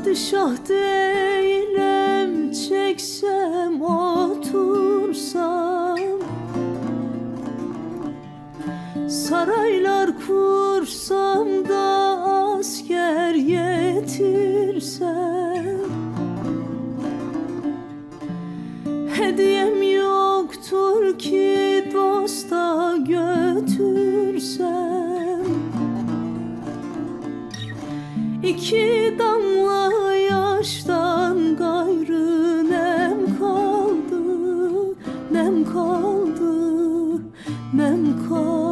Padişah değilim çeksem otursam. Saraylar kursam da asker yetirsem. Hediyem yoktur ki dosta götürsem. İki damla kaldı,